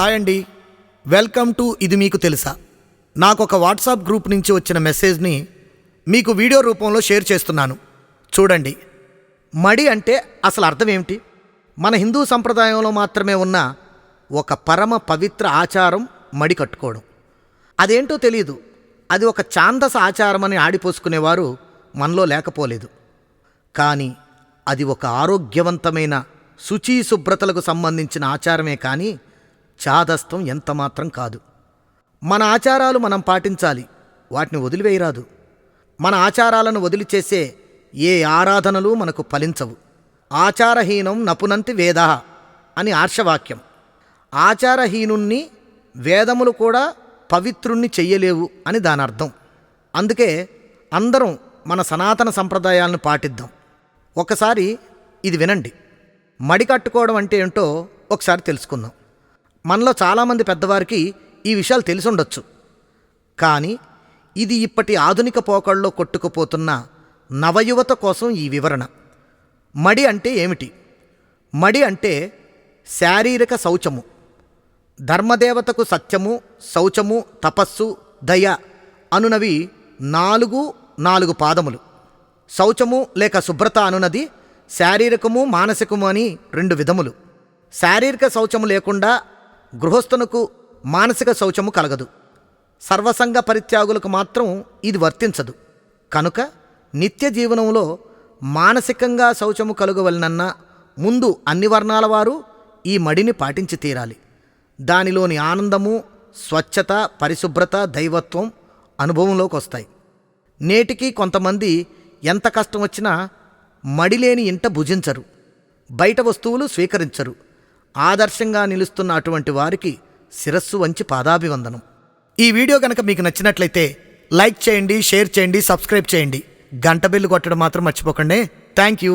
Hi అండి. Welcome to ఇది మీకు తెలుసా? నాకు ఒక వాట్సాప్ గ్రూప్ నుంచి వచ్చిన మెసేజ్ని మీకు వీడియో రూపంలో షేర్ చేస్తున్నాను. చూడండి. మడి అంటే అసలు అర్థం ఏమిటి? మన హిందూ సంప్రదాయంలో మాత్రమే ఉన్న ఒక పరమ పవిత్ర ఆచారం మడి కట్టుకోవడం. అదేంటో తెలియదు అది ఒక ఛాందస ఆచారం అని ఆడిపోసుకునేవారు మనలో లేకపోలేదు. కానీ అది ఒక ఆరోగ్యవంతమైన శుచి శుభ్రతలకు సంబంధించిన ఆచారమే కానీ చాదస్తం ఎంతమాత్రం కాదు. మన ఆచారాలు మనం పాటించాలి వాటిని వదిలివేయరాదు. మన ఆచారాలను వదిలిచేసే ఏ ఆరాధనలు మనకు ఫలించవు. ఆచారహీనం నపునంతి వేద అని ఆర్షవాక్యం. ఆచారహీనుణ్ణి వేదములు కూడా పవిత్రుణ్ణి చెయ్యలేవు అని దాని అర్థం అందుకే అందరం మన సనాతన సంప్రదాయాలను పాటిద్దాం. ఒకసారి ఇది వినండి. మడి కట్టుకోవడం అంటే ఏంటో ఒకసారి తెలుసుకుందాం. మనలో చాలామంది పెద్దవారికి ఈ విషయాలు తెలిసుండొచ్చు. కానీ ఇది ఇప్పటి ఆధునిక పోకళ్ళలో కొట్టుకుపోతున్న నవయువత కోసం ఈ వివరణ. మడి అంటే ఏమిటి? మడి అంటే శారీరక శౌచము. ధర్మదేవతకు సత్యము శౌచము తపస్సు దయ అనునవి నాలుగు నాలుగు పాదములు. శౌచము లేక శుభ్రత అనునది శారీరకము మానసికము అని రెండు విధములు. శారీరక శౌచము లేకుండా గృహస్థునకు మానసిక శౌచము కలగదు. సర్వసంగ పరిత్యాగులకు మాత్రం ఇది వర్తించదు. కనుక నిత్య జీవనంలో మానసికంగా శౌచము కలుగవలనన్న ముందు అన్ని వర్ణాల వారు ఈ మడిని పాటించి తీరాలి. దానిలోని ఆనందము స్వచ్ఛత పరిశుభ్రత దైవత్వం అనుభవంలోకి వస్తాయి. నేటికి కొంతమంది ఎంత కష్టం వచ్చినా మడిలేని ఇంట భుజించరు. బయట వస్తువులు స్వీకరించరు. ఆదర్శంగా నిలుస్తున్న అటువంటి వారికి శిరస్సు వంచి పాదాభివందనం. ఈ వీడియో కనుక మీకు నచ్చినట్లయితే లైక్ చేయండి షేర్ చేయండి సబ్స్క్రైబ్ చేయండి. గంట బిల్లు కొట్టడం మాత్రం మర్చిపోకండి. Thank you.